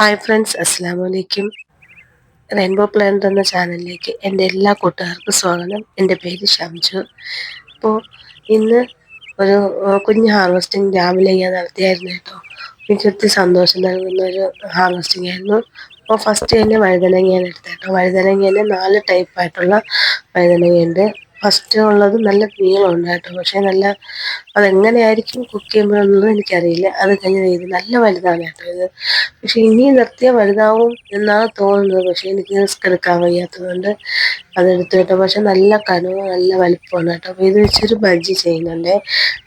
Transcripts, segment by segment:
Hi friends അസ്സാം വലൈക്കും rainbow plant എന്ന ചാനലിലേക്ക് എന്റെ എല്ലാ കൂട്ടുകാർക്കും സ്വാഗതം. എന്റെ പേര് ഷംജു. അപ്പോൾ ഇന്ന് ഒരു കുഞ്ഞ് ഹാർവസ്റ്റിംഗ് രാവിലെ ഞാൻ നടത്തിയായിരുന്നു കേട്ടോ. എനിക്ക് ഒത്തിരി സന്തോഷം നൽകുന്ന ഒരു ഹാർവസ്റ്റിംഗ് ആയിരുന്നു. അപ്പോൾ ഫസ്റ്റ് തന്നെ വഴുതനങ്ങയാണ് എടുത്തത് കേട്ടോ. വഴുതനങ്ങ നാല് ടൈപ്പായിട്ടുള്ള വഴുതനങ്ങയുണ്ട്. ഫസ്റ്റ് ഉള്ളത് നല്ല നീളമുണ്ട് കേട്ടോ പക്ഷേ നല്ല അതെങ്ങനെയായിരിക്കും കുക്ക് ചെയ്യുമ്പോഴെന്നത് എനിക്കറിയില്ല. അത് കഴിഞ്ഞ ഇത് നല്ല വലുതാണ് കേട്ടോ ഇത്. പക്ഷെ ഇനിയും നിർത്തിയാൽ വലുതാവും എന്നാണ് തോന്നുന്നത്. പക്ഷേ എനിക്ക് റിസ്ക് എടുക്കാൻ വയ്യാത്തതുകൊണ്ട് അതെടുത്തു കേട്ടോ. പക്ഷെ നല്ല കനവ് നല്ല വലിപ്പമാണ് കേട്ടോ. അപ്പോൾ ഇത് വെച്ചൊരു ബജ്ജി ചെയ്യുന്നുണ്ട്.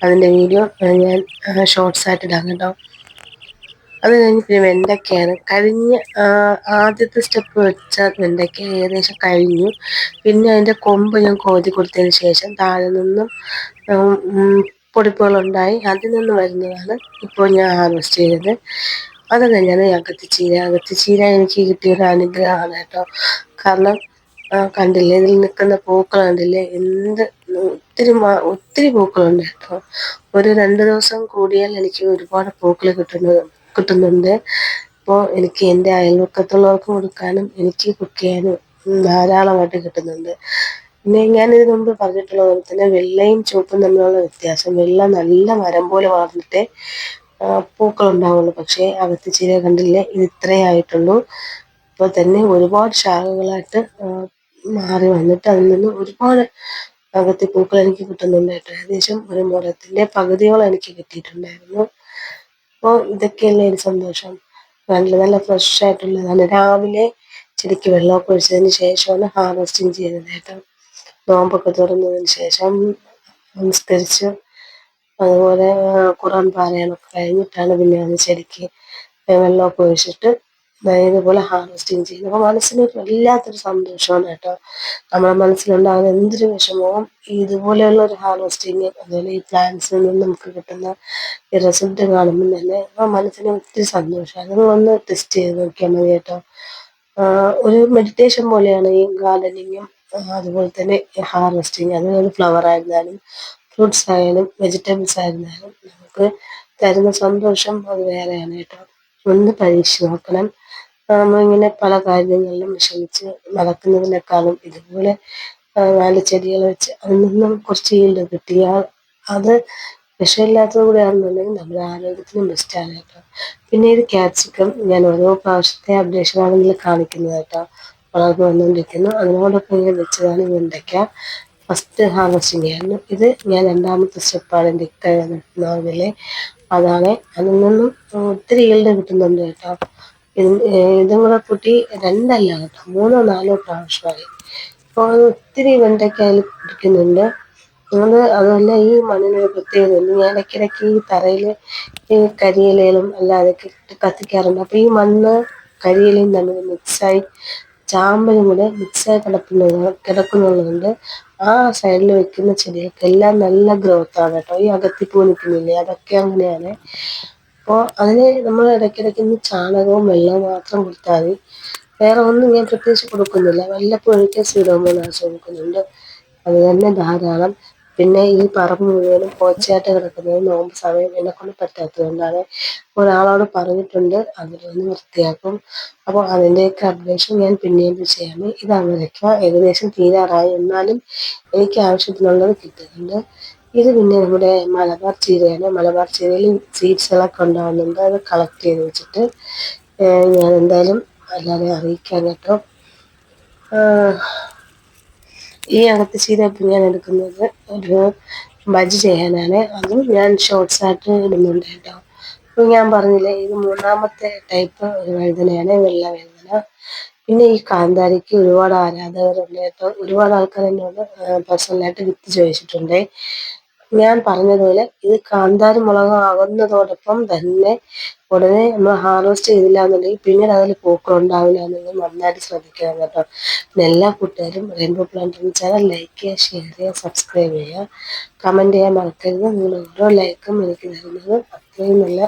അതിന്റെ വീഡിയോ ഞാൻ ഷോർട്സ് ആയിട്ട് ഇടാം കേട്ടോ. അത് കഴിഞ്ഞ് പിന്നെ വെണ്ടയ്ക്കയാണ് കഴിഞ്ഞ ആദ്യത്തെ സ്റ്റെപ്പ് വെച്ച വെണ്ടയ്ക്ക ഏകദേശം കഴിഞ്ഞു. പിന്നെ അതിന്റെ കൊമ്പ് ഞാൻ കോതി കൊടുത്തതിന് ശേഷം താഴെ നിന്നും പൊടിപ്പുകളുണ്ടായി. അതിൽ നിന്ന് വരുന്നതാണ് ഇപ്പോൾ ഞാൻ ഹാർവെസ്റ്റ് ചെയ്തത്. അത് കഴിഞ്ഞാണ് അകത്തിച്ചീര. അകത്തിച്ചീര എനിക്ക് കിട്ടിയൊരു അനുഗ്രഹമാണ് കേട്ടോ. കാരണം കണ്ടില്ലേ ഇതിൽ നിൽക്കുന്ന പൂക്കൾ കണ്ടില്ലേ? എന്ത് ഒത്തിരി ഒത്തിരി പൂക്കളുണ്ട് കേട്ടോ. ഒരു രണ്ട് ദിവസം കൂടിയാൽ എനിക്ക് ഒരുപാട് പൂക്കൾ കിട്ടുന്നത് കിട്ടുന്നുണ്ട്. അപ്പോൾ എനിക്ക് എന്റെ അയൽവക്കത്തുള്ളവർക്ക് കൊടുക്കാനും എനിക്ക് കുക്ക് ചെയ്യാനും ധാരാളമായിട്ട് കിട്ടുന്നുണ്ട്. പിന്നെ ഞാൻ ഇത് മുമ്പ് പറഞ്ഞിട്ടുള്ള പോലെ തന്നെ വെള്ളയും ചുവപ്പും തമ്മിലുള്ള വ്യത്യാസം. വെള്ള നല്ല മരം പോലെ വളർന്നിട്ട് പൂക്കൾ ഉണ്ടാവുള്ളൂ. പക്ഷേ അകത്ത് ചീര കണ്ടില്ല? ഇത് ഇത്രേ ആയിട്ടുള്ളൂ. ഇപ്പോൾ തന്നെ ഒരുപാട് ശാഖകളായിട്ട് മാറി വന്നിട്ട് അതിൽ നിന്ന് ഒരുപാട് അകത്തി പൂക്കൾ എനിക്ക് കിട്ടുന്നുണ്ടായിട്ട് ഏകദേശം ഒരു മുറത്തിന്റെ പകുതിയോളം എനിക്ക് കിട്ടിയിട്ടുണ്ടായിരുന്നു. അപ്പോൾ ഇതൊക്കെയല്ലേ ഒരു സന്തോഷം. നല്ല നല്ല ഫ്രഷ് ആയിട്ടുള്ളതാണ് രാവിലെ ചെടിക്ക് വെള്ളമൊക്കെ ഒഴിച്ചതിന് ശേഷമാണ് ഹാർവെസ്റ്റിങ് ചെയ്തത് കേട്ടോ. നോമ്പൊക്കെ തുറന്നതിന് ശേഷം നമസ്കരിച്ച് അതുപോലെ ഖുറാൻ പാരായണമൊക്കെ കഴിഞ്ഞിട്ടാണ് പിന്നെ അത് ചെടിക്ക് വെള്ളമൊക്കെ ഒഴിച്ചിട്ട് ഇതുപോലെ ഹാർവെസ്റ്റിങ് ചെയ്യും അപ്പോൾ മനസ്സിന് വല്ലാത്തൊരു സന്തോഷമാണ് കേട്ടോ. നമ്മുടെ മനസ്സിലുണ്ടാകുന്ന എന്തൊരു വിഷമവും ഇതുപോലെയുള്ള ഒരു ഹാർവസ്റ്റിങ് അതുപോലെ ഈ പ്ലാന്റ്സിൽ നിന്ന് നമുക്ക് കിട്ടുന്ന ഈ റിസൾട്ട് കാണുമ്പോൾ തന്നെ ആ മനസ്സിന് ഒത്തിരി സന്തോഷമാണ് ഒന്ന് ടെസ്റ്റ് ചെയ്ത് നോക്കിയാൽ മതി കേട്ടോ. ഒരു മെഡിറ്റേഷൻ പോലെയാണ് ഈ ഗാർഡനിങ്ങും അതുപോലെ തന്നെ ഹാർവസ്റ്റിങ് അതുപോലെ ഫ്ലവർ ആയിരുന്നാലും ഫ്രൂട്ട്സ് ആയാലും വെജിറ്റബിൾസ് ആയിരുന്നാലും നമുക്ക് തരുന്ന സന്തോഷം അത് വേറെയാണ് കേട്ടോ. ഒന്ന് പരീക്ഷ നോക്കണം. നമ്മളിങ്ങനെ പല കാര്യങ്ങളിലും വിഷമിച്ച് നടക്കുന്നതിനേക്കാളും ഇതുപോലെ നാല് ചെടികൾ വെച്ച് അതിൽ നിന്നും കുറച്ച് ഈൽഡ് കിട്ടിയാൽ അത് വിഷമില്ലാത്തത് കൂടെ ആണെന്നുണ്ടെങ്കിൽ നമ്മുടെ ആരോഗ്യത്തിനും ബെസ്റ്റാണ് കേട്ടോ. പിന്നെ ഇത് ക്യാപ്സിക്കം ഞാൻ ഓരോ പ്രാവശ്യത്തെ അപ്ഡേഷൻ ആണെങ്കിൽ കാണിക്കുന്നത് കേട്ടോ. വളർന്നു വന്നുകൊണ്ടിരിക്കുന്നു. അതിനോടൊപ്പം ഇങ്ങനെ വെച്ചതാണ് വെണ്ടയ്ക്ക. ഫസ്റ്റ് ഹാർവസ്റ്റിംഗ് ആയിരുന്നു. ഇത് ഞാൻ രണ്ടാമത്തെ സ്റ്റെപ്പാണ് എന്റെ ഇക്ക നടത്തുന്നതിലെ അതാണ്. അതിൽ നിന്നും ഒത്തിരി ഈൽഡ് കിട്ടുന്നുണ്ട് കേട്ടോ. ഇതും കൂടെ കൂട്ടി രണ്ടല്ല കേട്ടോ. മൂന്നോ നാലോ പ്രാവശ്യമായി ഇപ്പോൾ ഒത്തിരി വെണ്ടയ്ക്ക അതിൽ പിടിക്കുന്നുണ്ട് അത് അതല്ല ഈ മണ്ണിനൊരു പ്രത്യേകതയുണ്ട് ഞാൻ ഇടയ്ക്കിടയ്ക്ക് ഈ തറയിൽ ഈ കരിയിലയിലും അല്ലാതെ കത്തിക്കാറുണ്ട്. അപ്പോൾ ഈ മണ്ണ് കരിയിലയും തമ്മിൽ മിക്സായി ചാമ്പലും കൂടെ മിക്സായി കിടക്കുന്നത് കിടക്കുന്നുള്ളതുകൊണ്ട് ആ സൈഡിൽ വെക്കുന്ന ചെടികൾക്ക് എല്ലാം നല്ല ഗ്രോത്താണ് കേട്ടോ. ഈ അകത്തിപ്പൂ നിൽക്കുന്നില്ലേ? അതൊക്കെ അങ്ങനെയാണ്. അപ്പോൾ അതിന് നമ്മൾ ഇടയ്ക്കിടയ്ക്ക് ഇന്ന് ചാണകവും വെള്ളവും മാത്രം കൊടുത്താൽ മതി. വേറെ ഒന്നും ഞാൻ പ്രത്യേകിച്ച് കൊടുക്കുന്നില്ല. വല്ലപ്പോഴൊക്കെ സീഡോമോണാസ് കൊടുക്കുന്നുണ്ട് അത് തന്നെ ധാരാളം പിന്നെ ഈ പറമ്പ് മുഴുവനും പോച്ചയായിട്ട് കിടക്കുന്നത് നോമ്പ് സമയം എന്നെ കൊണ്ട് പറ്റാത്തതുകൊണ്ടാണ്. ഒരാളോട് പറഞ്ഞിട്ടുണ്ട് അതിലൊന്ന് വൃത്തിയാക്കും. അപ്പോൾ അതിന്റെയൊക്കെ അപ്ഡേഷൻ ഞാൻ പിന്നീട് ചെയ്യാം ഇതാണ് വരയ്ക്കുക ഏകദേശം തീരാറായി. എന്നാലും എനിക്ക് ആവശ്യത്തിനുള്ളത് കിട്ടുന്നുണ്ട്. ഇത് പിന്നെ നമ്മുടെ മലബാർ ചീരയാണ്. മലബാർ ചീരയിൽ സീഡ്സുകളൊക്കെ ഉണ്ടാകുന്നുണ്ട് അത് കളക്ട് ചെയ്ത് വെച്ചിട്ട് ഞാൻ എന്തായാലും എല്ലാവരെയും അറിയിക്കാൻ കേട്ടോ. ഈ ചീര ഇപ്പം ഞാൻ എടുക്കുന്നത് ഒരു ബജ് ചെയ്യാനാണ്. അതും ഞാൻ ഷോർട്സ് ആയിട്ട് ഇടുന്നുണ്ട് കേട്ടോ. അപ്പോൾ ഞാൻ പറഞ്ഞില്ലേ ഇത് മൂന്നാമത്തെ ടൈപ്പ് ഒരു വഴുതനയാണ് വെള്ള വഴുതന പിന്നെ ഈ കാന്താരിക്ക് ഒരുപാട് ആരാധകരുണ്ട് കേട്ടോ. ഒരുപാട് ആൾക്കാർ എന്നോട് പേഴ്സണലായിട്ട് വിത്ത് ചോദിച്ചിട്ടുണ്ട്. ഞാൻ പറഞ്ഞതുപോലെ ഇത് കാന്താരി മുളക് ആകുന്നതോടൊപ്പം തന്നെ ഉടനെ നമ്മൾ ഹാർവെസ്റ്റ് ചെയ്തില്ല എന്നുണ്ടെങ്കിൽ പിന്നീട് അതിൽ പൂക്കൾ ഉണ്ടാവില്ല എന്നുള്ളത് നന്നായിട്ട് ശ്രദ്ധിക്കണം കേട്ടോ. എല്ലാ കൂട്ടുകാരും റെയിൻബോ പ്ലാന്റ് ചാനൽ ലൈക്ക് ചെയ്യുക ഷെയർ ചെയ്യുക സബ്സ്ക്രൈബ് ചെയ്യുക. കമന്റ് ചെയ്യാൻ മറക്കരുത്. നിങ്ങൾ ഓരോ ലൈക്കും എനിക്ക് തരുന്നത് അത്രയും നല്ല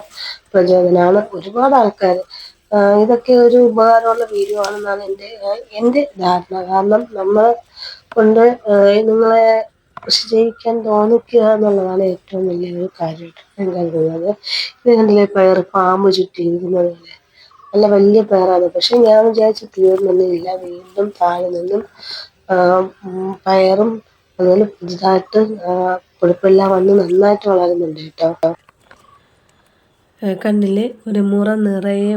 പ്രചോദനമാണ്. ഒരുപാട് ആൾക്കാർ ഇതൊക്കെ ഒരു ഉപകാരമുള്ള വീഡിയോ ആണെന്നാണ് എന്റെ എന്റെ ധാരണ. കാരണം നമ്മൾ കൊണ്ട് നിങ്ങളെ കൃഷി ചെയ്യിക്കാൻ തോന്നിക്കുക എന്നുള്ളതാണ് ഏറ്റവും വലിയൊരു കാര്യമായിട്ട് ഞാൻ കരുതുന്നത്. ഇത് കണ്ടില്ലേ പയർ പാമ്പ് ചുറ്റിയിരിക്കുന്നത് പോലെ. നല്ല വലിയ പയറാണ്. പക്ഷെ ഞാൻ വിചാരിച്ചു തീർന്നൊന്നുമില്ല വീണ്ടും താഴെ നിന്നും പയറും അതുപോലെ പുതുതായിട്ട് പുളിപ്പെല്ലാം വന്ന് നന്നായിട്ട് വളരുന്നുണ്ട് കേട്ടോ. കണ്ണിലെ ഒരു മുറ നിറയെ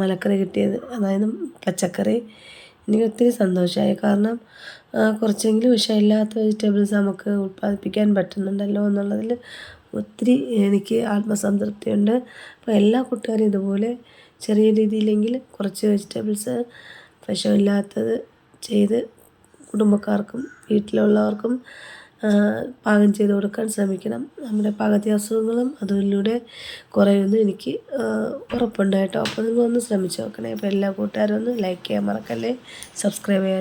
മലക്കറി കിട്ടിയത്. അതായത് പച്ചക്കറി. എനിക്ക് ഒത്തിരി സന്തോഷമായി. കാരണം കുറച്ചെങ്കിലും വിഷമില്ലാത്ത വെജിറ്റബിൾസ് നമുക്ക് ഉൽപ്പാദിപ്പിക്കാൻ പറ്റുന്നുണ്ടല്ലോ എന്നുള്ളതിൽ ഒത്തിരി എനിക്ക് ആത്മസംതൃപ്തിയുണ്ട്. അപ്പോൾ എല്ലാ കൂട്ടുകാരും ഇതുപോലെ ചെറിയ രീതിയിലെങ്കിൽ കുറച്ച് വെജിറ്റബിൾസ് വിഷമില്ലാത്തത് ചെയ്ത് കുടുംബക്കാർക്കും വീട്ടിലുള്ളവർക്കും പാകം ചെയ്ത് കൊടുക്കാൻ ശ്രമിക്കണം. നമ്മുടെ പകുതി അസുഖങ്ങളും അതിലൂടെ കുറയുമെന്ന് എനിക്ക് ഉറപ്പുണ്ട് കേട്ടോ. അപ്പോൾ നിങ്ങളൊന്ന് ശ്രമിച്ച് നോക്കണേ. അപ്പോൾ എല്ലാ കൂട്ടുകാരും ഒന്ന് ലൈക്ക് ചെയ്യാൻ മറക്കല്ലേ? സബ്സ്ക്രൈബ് ചെയ്യാൻ